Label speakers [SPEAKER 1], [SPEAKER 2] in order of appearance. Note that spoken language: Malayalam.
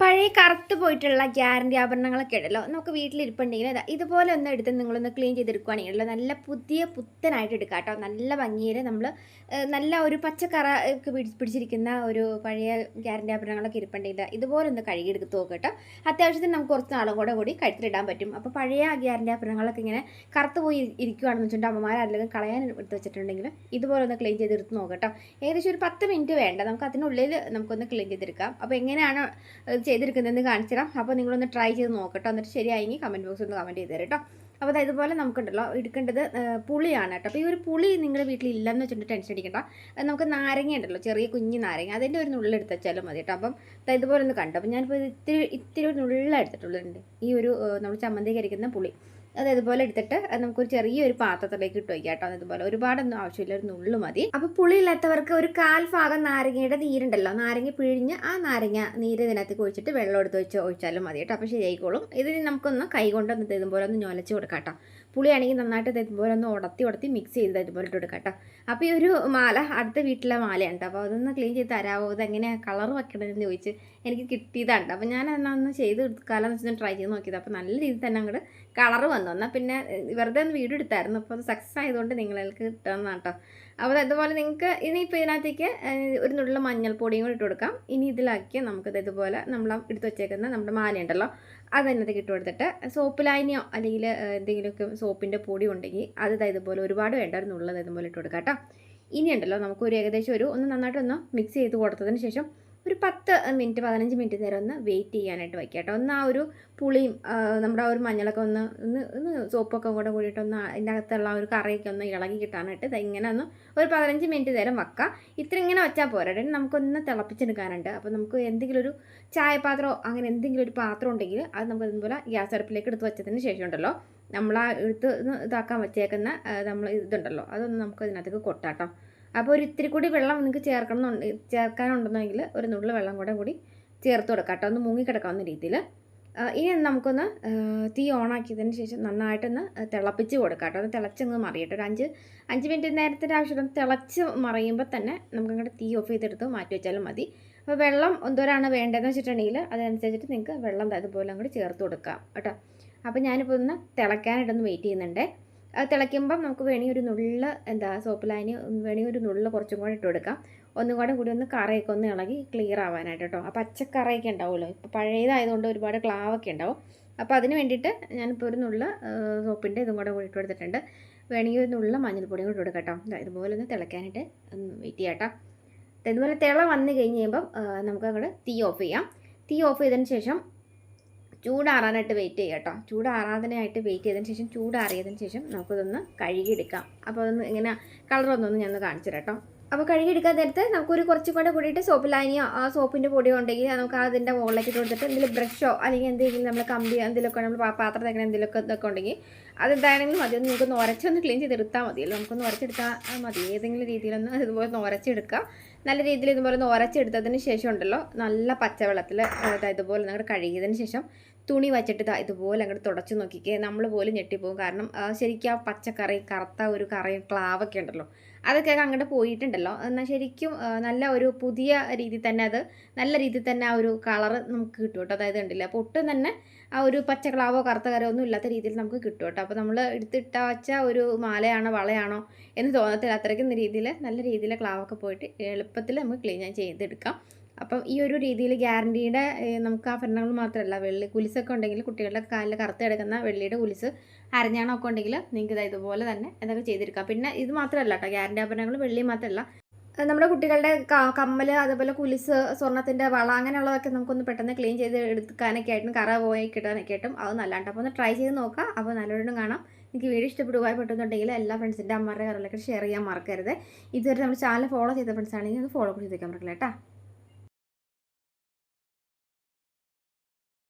[SPEAKER 1] പഴയ കറുത്ത് പോയിട്ടുള്ള ഗ്യാരണ്ടി ആഭരണങ്ങളൊക്കെ ഉണ്ടല്ലോ. നമുക്ക് വീട്ടിലിരിപ്പുണ്ടെങ്കിൽ അതാ ഇതുപോലെ ഒന്ന് എടുത്ത് നിങ്ങളൊന്ന് ക്ലീൻ ചെയ്തെടുക്കുകയാണെങ്കിൽ നല്ല പുതിയ പുത്തനായിട്ട് എടുക്കാം കേട്ടോ. നല്ല ഭംഗിയിൽ നമ്മൾ നല്ല ഒരു പച്ചക്കറ പിടിച്ചിരിക്കുന്ന ഒരു പഴയ ഗ്യാരണ്ടി ആഭരണങ്ങളൊക്കെ ഇരിപ്പുണ്ടെങ്കിൽ ഇതുപോലെ ഒന്ന് കഴുകിയെടുത്ത് നോക്കുക കേട്ടോ. അത്യാവശ്യത്തിന് നമുക്ക് കുറച്ച് നാളും കൂടെ കൂടി കഴുത്തിലിടാൻ പറ്റും. അപ്പോൾ പഴയ ഗ്യാരണ്ടി ആഭരണങ്ങളൊക്കെ ഇങ്ങനെ കറുത്ത് പോയി ഇരിക്കുകയാണെന്ന് വെച്ചിട്ടുണ്ടെങ്കിൽ അമ്മമാർ കളയാൻ എടുത്ത് വെച്ചിട്ടുണ്ടെങ്കിൽ ഇതുപോലെ ഒന്ന് ക്ലീൻ ചെയ്തെടുത്ത് നോക്കാം കേട്ടോ. ഏകദേശം ഒരു പത്ത് മിനിറ്റ് വേണ്ട. നമുക്ക് അതിനുള്ളിൽ നമുക്കൊന്ന് ക്ലീൻ ചെയ്തെടുക്കാം. അപ്പോൾ എങ്ങനെയാണ് ഇത് ചെയ്തെടുക്കുന്നതെന്ന് കാണിച്ചു തരാം അപ്പോൾ നിങ്ങളൊന്ന് ട്രൈ ചെയ്ത് നോക്കട്ടോ. എന്നിട്ട് ശരിയായെങ്കിൽ കമന്റ് ബോക്സിൽ ഒന്ന് കമന്റ് ചെയ്ത് തരാം കേട്ടോ അപ്പോൾ ദാ ഇതുപോലെ നമുക്കുണ്ടല്ലോ എടുക്കേണ്ടത് പുളിയാണ് കേട്ടോ. അപ്പോൾ ഈ ഒരു പുളി നിങ്ങളുടെ വീട്ടിൽ ഇല്ലെന്ന് വെച്ചിട്ട് ടെൻഷൻ അടിക്കണ്ട. അത് നമുക്ക് നാരങ്ങ ഉണ്ടല്ലോ ചെറിയ കുഞ്ഞ് നാരങ്ങ. അതിന്റെ ഒരു നുള്ളെടുത്ത് വെച്ചാലും മതി കേട്ടോ. അപ്പം അതായത് ഇതുപോലെ ഒന്ന് കണ്ടു. അപ്പം ഞാനിപ്പോൾ ഇത്തിരി ഇത്തിരി ഒരു നുള്ളെടുത്തിട്ടുള്ളതുണ്ട് ഈ ഒരു നമ്മൾ ചമ്മന്തി കരിക്കുന്ന പുളി. അത് ഇതുപോലെ എടുത്തിട്ട് നമുക്കൊരു ചെറിയൊരു പാത്രത്തിലേക്ക് ഇട്ട് വയ്ക്കാം കേട്ടോ. ഇതുപോലെ ഒരുപാടൊന്നും ആവശ്യമില്ല ഒരു നുള്ളു മതി. അപ്പോൾ പുളിയില്ലാത്തവർക്ക് ഒരു കാൽ ഭാഗം നാരങ്ങയുടെ നീരുണ്ടല്ലോ നാരങ്ങ പിഴിഞ്ഞ് ആ നാരങ്ങ നീര് ഇതിനകത്ത് ഒഴിച്ചിട്ട് വെള്ളം എടുത്ത് വെച്ച് ഒഴിച്ചാലും മതി കേട്ടോ. അപ്പോൾ ശരിയായിക്കോളും. ഇതിന് നമുക്കൊന്ന് കൈ കൊണ്ട് ഒന്ന് ഇതുപോലെ ഒന്ന് ഞൊലച്ച് കൊടുക്കാം കേട്ടോ. പുളിയാണെങ്കിൽ നന്നായിട്ട് ഇത് ഇതുപോലെ ഒന്ന് ഉടത്തി ഉടത്തി മിക്സ് ചെയ്ത് ഇതുപോലെ ഇട്ട് കൊടുക്കാം കേട്ടോ അപ്പോൾ ഈ ഒരു മാല അടുത്ത വീട്ടിലെ മാലയാണ് കേട്ടോ അപ്പോൾ അതൊന്ന് ക്ലീൻ ചെയ്ത് തരാമോ ഇതെങ്ങനെയാണ് കളർ വെക്കണമെന്ന് ചോദിച്ച് എനിക്ക് കിട്ടിയതാണ് അപ്പോൾ ഞാൻ എന്നാ ഒന്ന് ചെയ്ത് കാലം വെച്ചാൽ ട്രൈ ചെയ്ത് നോക്കിയത്. അപ്പോൾ നല്ല രീതിയിൽ തന്നെ അങ്ങോട്ട് കളർ വന്നു. എന്നാൽ പിന്നെ വെറുതെ ഒന്ന് വീഡിയോ എടുത്തായിരുന്നു. അപ്പോൾ അത് സക്സസ് ആയതുകൊണ്ട് നിങ്ങൾക്ക് കിട്ടുന്നതാണ് കേട്ടോ അപ്പോൾ അതുപോലെ നിങ്ങൾക്ക് ഇനിയിപ്പോൾ ഇതിനകത്തേക്ക് ഒരു നുള്ള മഞ്ഞൾപ്പൊടിയും കൂടി ഇട്ട് കൊടുക്കാം. ഇനി ഇതിലാക്കി നമുക്കത് ഇതുപോലെ നമ്മൾ എടുത്ത് വെച്ചേക്കുന്ന നമ്മുടെ മാലയുണ്ടല്ലോ. അതിനകത്തേക്ക് ഇട്ട് കൊടുത്തിട്ട് സോപ്പ് ലായനിയോ അല്ലെങ്കിൽ എന്തെങ്കിലുമൊക്കെ സോപ്പിന്റെ പൊടി ഉണ്ടെങ്കിൽ അത് ഇതുപോലെ ഒരുപാട് വേണ്ടായിരുന്നു ഒരു നുള്ളത് ഇതുപോലെ ഇട്ട് കൊടുക്കാം കേട്ടോ. ഇനി ഉണ്ടല്ലോ നമുക്ക് ഒരു ഏകദേശം ഒരു ഒന്ന് നന്നായിട്ടൊന്ന് മിക്സ് ചെയ്ത് കൊടുത്തതിന് ശേഷം ഒരു പത്ത് മിനിറ്റ് പതിനഞ്ച് മിനിറ്റ് നേരം ഒന്ന് വെയിറ്റ് ചെയ്യാനായിട്ട് വയ്ക്കുക കേട്ടോ. ഒന്ന് ആ ഒരു പുളിയും നമ്മുടെ ആ ഒരു മഞ്ഞളൊക്കെ ഒന്ന് ഒന്ന് ഒന്ന് സോപ്പൊക്കെ കൂടെ കൂടിയിട്ട് ഒന്ന് അതിന്റെ അകത്തുള്ള ആ ഒരു കറിയൊക്കെ ഒന്ന് ഇളകി കിട്ടാനായിട്ട് ഇത് ഇങ്ങനെ ഒന്ന് ഒരു പതിനഞ്ച് മിനിറ്റ് നേരം വെക്കുക ഇത്ര ഇങ്ങനെ വെച്ചാൽ പോരാ. നമുക്കൊന്ന് തിളപ്പിച്ചെടുക്കാനുണ്ട്. അപ്പോൾ നമുക്ക് എന്തെങ്കിലും ഒരു ചായപാത്രമോ അങ്ങനെ എന്തെങ്കിലും ഒരു പാത്രം ഉണ്ടെങ്കിൽ അത് നമുക്ക് ഇതുപോലെ ഗ്യാസ് അടുപ്പിലേക്ക് എടുത്ത് വെച്ചതിന് ശേഷം ഉണ്ടല്ലോ. നമ്മൾ ആ എടുത്ത് ഇതാക്കാൻ വെച്ചേക്കുന്ന നമ്മൾ ഇതുണ്ടല്ലോ. അതൊന്ന് നമുക്ക് ഇതിനകത്തേക്ക് കൊട്ടാട്ടോ. അപ്പോൾ ഒരു ഇത്തിരി കൂടി വെള്ളം നിങ്ങൾക്ക് ചേർക്കണമെന്നുണ്ട് ചേർക്കാനുണ്ടെന്നെങ്കിൽ ഒരു നുള്ളിൽ വെള്ളം കൂടെ കൂടി ചേർത്ത് കൊടുക്കാം കേട്ടോ. ഒന്ന് മുങ്ങിക്കിടക്കാവുന്ന രീതിയിൽ. ഇനി നമുക്കൊന്ന് തീ ഓണാക്കിയതിന് ശേഷം നന്നായിട്ടൊന്ന് തിളപ്പിച്ച് കൊടുക്കാം കേട്ടോ. ഒന്ന് തിളച്ചങ്ങ് മറിയട്ടെ. ഒരു അഞ്ച് അഞ്ച് മിനിറ്റ് നേരത്തിന്റെ ആവശ്യം തിളച്ച് മറിയുമ്പോൾ തന്നെ നമുക്കങ്ങോട്ട് തീ ഓഫ് ചെയ്തെടുത്ത് മാറ്റി വെച്ചാലും മതി. അപ്പോൾ വെള്ളം എന്തോരാണ് വേണ്ടതെന്ന് വെച്ചിട്ടുണ്ടെങ്കിൽ അതനുസരിച്ചിട്ട് നിങ്ങൾക്ക് വെള്ളം ഇതുപോലെ അങ്ങോട്ട് ചേർത്ത് കൊടുക്കാം കേട്ടോ. അപ്പോൾ ഞാനിപ്പോൾ ഒന്ന് തിളയ്ക്കാനായിട്ടൊന്ന് വെയിറ്റ് ചെയ്യുന്നുണ്ട്. തിളയ്ക്കുമ്പം നമുക്ക് വേണമെങ്കിൽ ഒരു നുള്ള എന്താ സോപ്പ് ലൈന് വേണമെങ്കിൽ ഒരു നുള്ള കുറച്ചും കൂടെ ഇട്ട് കൊടുക്കാം. ഒന്നും കൂടെ കൂടി ഒന്ന് കറയൊക്കെ ഒന്ന് ഇളകി ക്ലിയർ ആവാനായിട്ട് കേട്ടോ. ആ പച്ചക്കറയൊക്കെ ഉണ്ടാവുമല്ലോ. ഇപ്പോൾ പഴയതായതുകൊണ്ട് ഒരുപാട് ക്ലാവൊക്കെ ഉണ്ടാവും. അപ്പോൾ അതിന് വേണ്ടിയിട്ട് ഞാനിപ്പോൾ ഒരു നുള്ള സോപ്പിന്റെ ഇതും കൂടെ കൂടി ഇട്ട് കൊടുത്തിട്ടുണ്ട്. വേണമെങ്കിൽ ഒരു നുള്ള മഞ്ഞൾപ്പൊടിയും കൂടി കൊടുക്കാം കേട്ടോ. ഇതുപോലെ ഒന്ന് തിളയ്ക്കാനായിട്ട് വെയിറ്റ് ചെയ്യാം കേട്ടോ. ഇതുപോലെ തിള വന്നു കഴിഞ്ഞ് കഴിയുമ്പം നമുക്ക് അങ്ങോട്ട് തീ ഓഫ് ചെയ്യാം. തീ ഓഫ് ചെയ്തതിന് ശേഷം ചൂടാറാനായിട്ട് വെയിറ്റ് ചെയ്യുക കേട്ടോ ചൂടാറാതിനായിട്ട് വെയിറ്റ് ചെയ്തതിന് ശേഷം ചൂടാറിയതിന് ശേഷം നമുക്കതൊന്ന് കഴുകിയെടുക്കാം. അപ്പോൾ അതൊന്ന് ഇങ്ങനെ കളറൊന്നൊന്ന് ഞാൻ കാണിച്ചു കേട്ടോ അപ്പോൾ കഴുകിയെടുക്കാൻ നേരത്ത് നമുക്കൊരു കുറച്ച് കൂടെ കൂടിയിട്ട് സോപ്പ് ലൈനിയോ ആ സോപ്പിന്റെ പൊടിയോ ഉണ്ടെങ്കിൽ നമുക്ക് അതിന്റെ മുകളിലേക്ക് കൊടുത്തിട്ട് എന്തെങ്കിലും ബ്രഷോ അല്ലെങ്കിൽ എന്തെങ്കിലും നമ്മൾ കമ്പി എന്തെങ്കിലുമൊക്കെ നമ്മൾ പാത്രം തേക്കണം എന്തെങ്കിലുമൊക്കെ ഇതൊക്കെ ഉണ്ടെങ്കിൽ അതെന്താണെങ്കിലും മതി. ഒന്ന് നമുക്കൊന്ന് ഉരച്ചൊന്ന് ക്ലീൻ ചെയ്തെടുത്താൽ മതിയല്ലോ നമുക്കൊന്ന് ഉരച്ചെടുത്താൽ മതി. ഏതെങ്കിലും രീതിയിലൊന്ന് ഇതുപോലെ ഒന്ന് ഉരച്ചെടുക്കുക നല്ല രീതിയിൽ ഇതുപോലെ ഒന്ന് ശേഷം ഉണ്ടല്ലോ നല്ല പച്ചവെള്ളത്തിൽ ഇതുപോലെ നിങ്ങൾ കഴുകിയതിന് ശേഷം തുണി വച്ചിട്ട് ഇതുപോലെ അങ്ങോട്ട് തുടച്ച് നോക്കിക്കേ. നമ്മൾ പോലും ഞെട്ടിപ്പോകും. കാരണം ശരിക്കും ആ പച്ചക്കറി കറുത്ത ഒരു കറി ക്ലാവൊക്കെ ഉണ്ടല്ലോ. അതൊക്കെ അങ്ങോട്ട് പോയിട്ടുണ്ടല്ലോ. എന്നാൽ ശരിക്കും നല്ല ഒരു പുതിയ രീതിയിൽ തന്നെ അത്. നല്ല രീതിയിൽ തന്നെ ആ ഒരു കളറ് നമുക്ക് കിട്ടും കേട്ടോ. അതായത് ഉണ്ടല്ലോ അപ്പോൾ ഒട്ടും തന്നെ ആ ഒരു പച്ചക്കളാവോ കറുത്ത കരോ ഒന്നും ഇല്ലാത്ത രീതിയിൽ നമുക്ക് കിട്ടും കേട്ടോ. അപ്പോൾ നമ്മൾ എടുത്തിട്ട വച്ച ഒരു മാലയാണോ വളയാണോ എന്ന് തോന്നത്തില്ല. അത്രയ്ക്കും രീതിയിൽ നല്ല രീതിയിൽ ക്ലാവൊക്കെ പോയിട്ട് എളുപ്പത്തിൽ നമുക്ക് ക്ലീൻ ചെയ്തെടുക്കാം. അപ്പം ഈ ഒരു രീതിയിൽ ഗ്യാരണ്ടിയുടെ നമുക്ക് ആഭരണങ്ങൾ മാത്രമല്ല വെള്ളി കുലിസൊക്കെ ഉണ്ടെങ്കിൽ കുട്ടികളുടെ കാലിൽ കറുത്ത് കിടക്കുന്ന വെള്ളിയുടെ കുലിസ് അരഞ്ഞാണമൊക്കെ ഉണ്ടെങ്കിൽ നിങ്ങൾക്ക് ഇതാ ഇതുപോലെ തന്നെ എന്തൊക്കെ ചെയ്തെടുക്കാം പിന്നെ ഇത് മാത്രമല്ല കേട്ടോ ഗ്യാരണ്ടി ആഭരണങ്ങൾ വെള്ളി മാത്രമല്ല. നമ്മുടെ കുട്ടികളുടെ കമ്മൽ അതുപോലെ കുലിസ് സ്വർണത്തിന്റെ വള അങ്ങനെയുള്ളതൊക്കെ നമുക്കൊന്ന് പെട്ടെന്ന് ക്ലീൻ ചെയ്ത് എടുക്കാനൊക്കെ ആയിട്ടും കറ പോയി കിട്ടാനൊക്കെ ആയിട്ടും അത് നല്ലതാണ് അപ്പോൾ ഒന്ന് ട്രൈ ചെയ്ത് നോക്കാം. അപ്പോൾ നല്ലവണ്ണം കാണാം. എനിക്ക് വീഡിയോ ഇഷ്ടപ്പെടുവാൻ പെട്ടെന്നുണ്ടെങ്കിൽ എല്ലാ ഫ്രണ്ട്സിന്റെ അമ്മമാരുടെ കറിലൊക്കെ ഷെയർ ചെയ്യാൻ മറക്കരുത്. ഇതുവരെ നമ്മൾ ചാനൽ ഫോളോ ചെയ്ത ഫ്രണ്ട്സ് ആണെങ്കിൽ ഒന്ന് ഫോളോ ചെയ്തേക്കാൻ പറ്റില്ല കേട്ടോ.